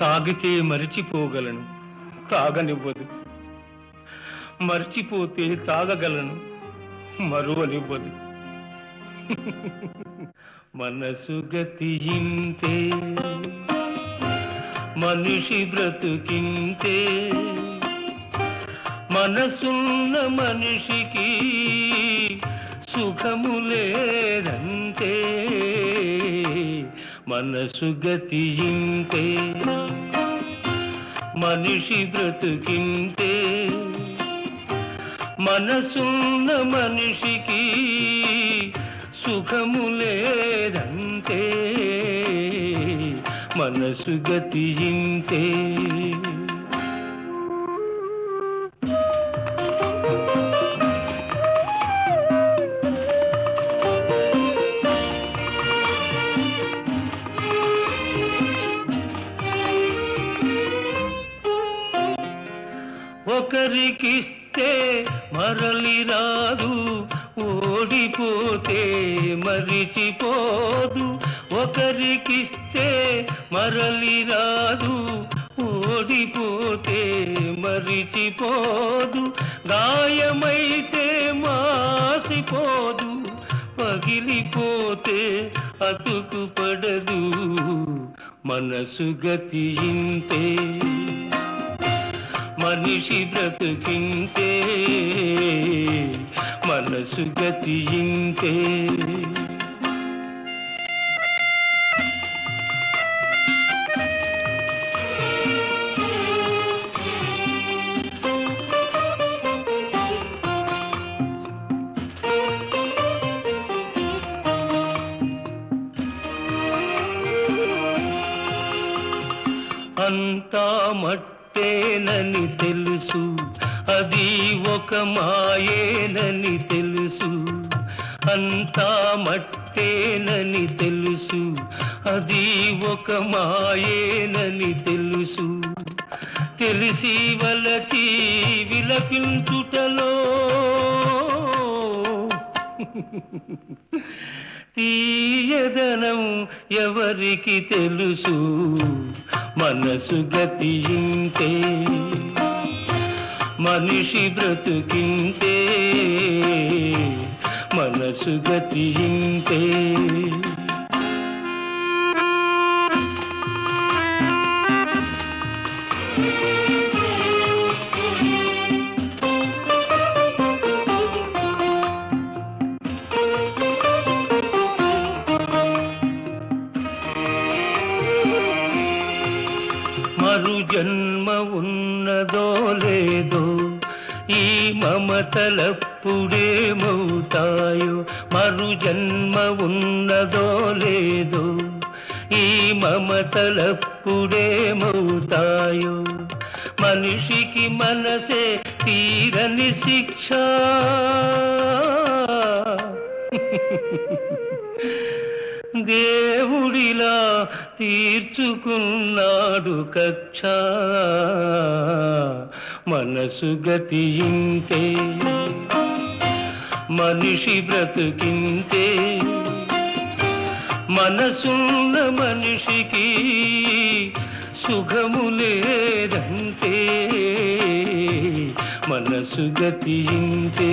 తాగితే మరిచిపోగలను తాగనివ్వదు. మర్చిపోతే తాగగలను మరువనివ్వదు. మనసు గతియింతే మనిషి బ్రతుకింతే మనసున్న మనిషికి సుఖము లేదంతే మనసు గతియింతే మనిషి బ్రతుకింతే మనసున్న మనిషికి సుఖము లేదంతే మనసు గతియింతే ఒకరికిస్తే మరలి రాదు ఓడిపోతే మరిచిపోదు. ఒకరికిస్తే మరలి రాదు ఓడిపోతే మరిచిపోదు. గాయమైతే మాసిపోదు పగిలిపోతే అతుకు పడదు మనసు ఇంతే మనిషి బ్రతుకింతే మనసు గతియింతే. అంతా మట్టి మట్టేనని తెలుసు. అది ఒక మాయేనని తెలుసు. అంతా మట్టేనని తెలుసు. అది ఒక మాయేనని తెలుసు. తెలిసి వలకి విలపించుటలో తీయదనం ఎవరికి తెలుసు? మనసు గతియింతే మనిషి బ్రతుకింతే మనసు గతియింతే మరు జన్మ ఉన్నదో లేదో ఈ మమతలప్పుడేమవుతాయో మరు జన్మ ఉన్నదో లేదో ఈ మమతలప్పుడేమవుతాయో మనిషికి మనసే తీరని శిక్ష. దేవుడిలా తీర్చుకున్నాడు కక్ష. మనసు గతియింతే మనిషి బ్రతుకింతే మనసున్న మనిషికి సుఖము లేదంతే మనసు గతియింతే